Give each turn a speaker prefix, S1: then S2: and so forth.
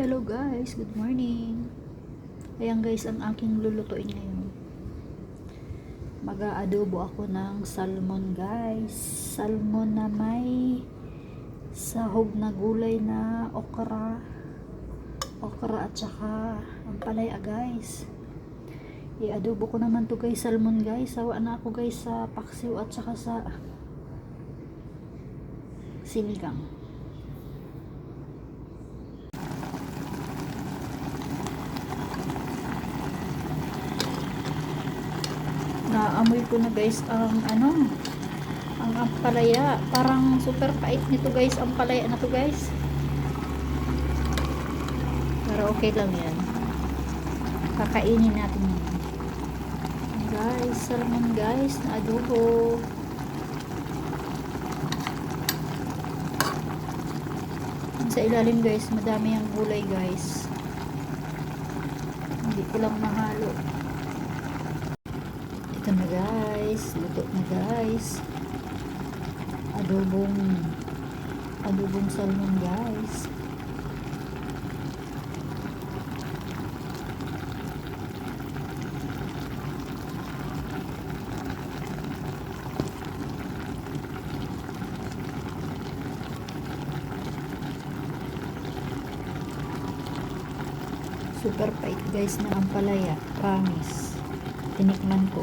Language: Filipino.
S1: Hello guys, good morning. Ayan guys, ang aking lulutuin ngayon. Mag-aadobo ako ng salmon guys. Salmon na may sahog na gulay na okra. Okra at saka ampalaya guys. I-adobo ko naman to guys, salmon guys. Sawa na ako guys sa paksiw at saka sa sinigang. Naamoy ko na guys ang ano ang ampalaya. Parang super pait nito guys ang palaya na to guys. Pero okay lang yan. Kakainin natin yan guys salmon guys na adobo. Sa ilalim guys madami ang gulay guys. Hindi ko lang mahalo ito na guys. Luto na guys. Adobong adobong salmon guys. Super pait guys na ampalaya. Promise. Tinikman ko